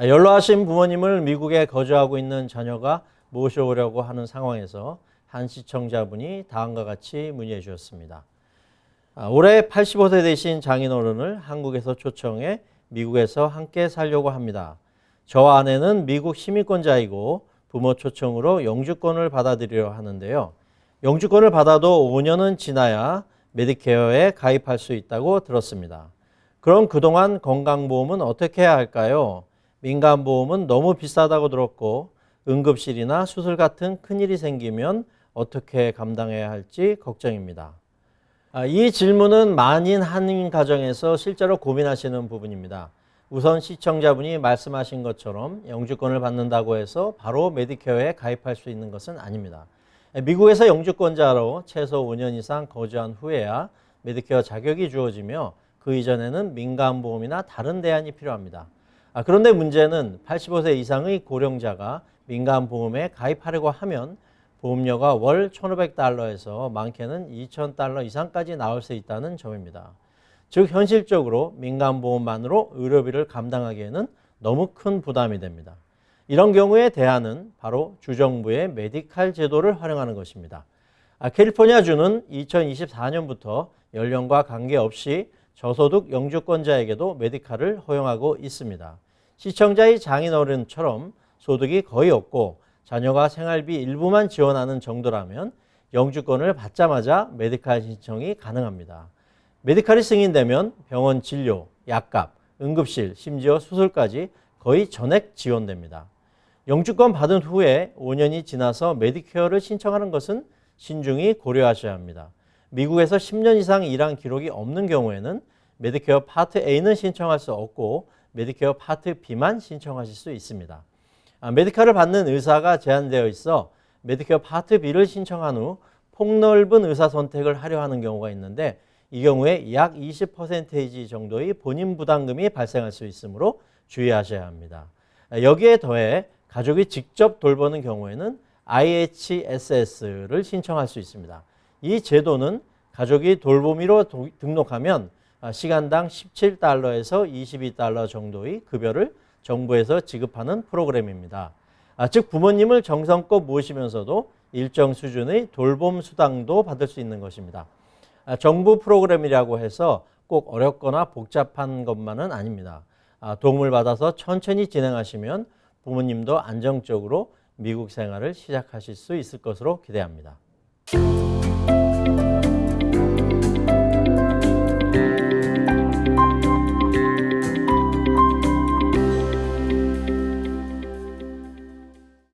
연로하신 부모님을 미국에 거주하고 있는 자녀가 모셔오려고 하는 상황에서 한 시청자분이 다음과 같이 문의해 주셨습니다. 아, 올해 85세 되신 장인어른을 한국에서 초청해 미국에서 함께 살려고 합니다. 저와 아내는 미국 시민권자이고 부모 초청으로 영주권을 받아들이려 하는데요. 영주권을 받아도 5년은 지나야 메디케어에 가입할 수 있다고 들었습니다. 그럼 그동안 건강보험은 어떻게 해야 할까요? 민간보험은 너무 비싸다고 들었고 응급실이나 수술 같은 큰일이 생기면 어떻게 감당해야 할지 걱정입니다. 아, 이 질문은 만인 한인 가정에서 실제로 고민하시는 부분입니다. 우선 시청자분이 말씀하신 것처럼 영주권을 받는다고 해서 바로 메디케어에 가입할 수 있는 것은 아닙니다. 미국에서 영주권자로 최소 5년 이상 거주한 후에야 메디케어 자격이 주어지며 그 이전에는 민간보험이나 다른 대안이 필요합니다. 아, 그런데 문제는 85세 이상의 고령자가 민간 보험에 가입하려고 하면 보험료가 월 1,500달러에서 많게는 2,000달러 이상까지 나올 수 있다는 점입니다. 즉 현실적으로 민간 보험만으로 의료비를 감당하기에는 너무 큰 부담이 됩니다. 이런 경우에 대안은 바로 주정부의 메디칼 제도를 활용하는 것입니다. 아, 캘리포니아주는 2024년부터 연령과 관계없이 저소득 영주권자에게도 메디칼을 허용하고 있습니다. 시청자의 장인어른처럼 소득이 거의 없고 자녀가 생활비 일부만 지원하는 정도라면 영주권을 받자마자 메디칼 신청이 가능합니다. 메디칼이 승인되면 병원 진료, 약값, 응급실, 심지어 수술까지 거의 전액 지원됩니다. 영주권 받은 후에 5년이 지나서 메디케어를 신청하는 것은 신중히 고려하셔야 합니다. 미국에서 10년 이상 일한 기록이 없는 경우에는 메디케어 파트 A는 신청할 수 없고 메디케어 파트 B만 신청하실 수 있습니다. 아, 메디카를 받는 의사가 제한되어 있어 메디케어 파트 B를 신청한 후 폭넓은 의사 선택을 하려 하는 경우가 있는데 이 경우에 약 20% 정도의 본인 부담금이 발생할 수 있으므로 주의하셔야 합니다. 아, 여기에 더해 가족이 직접 돌보는 경우에는 IHSS를 신청할 수 있습니다. 이 제도는 가족이 돌보미로 도, 등록하면 아, 시간당 17달러에서 22달러 정도의 급여를 정부에서 지급하는 프로그램입니다. 아, 즉 부모님을 정성껏 모시면서도 일정 수준의 돌봄 수당도 받을 수 있는 것입니다. 아, 정부 프로그램이라고 해서 꼭 어렵거나 복잡한 것만은 아닙니다. 아, 도움을 받아서 천천히 진행하시면 부모님도 안정적으로 미국 생활을 시작하실 수 있을 것으로 기대합니다.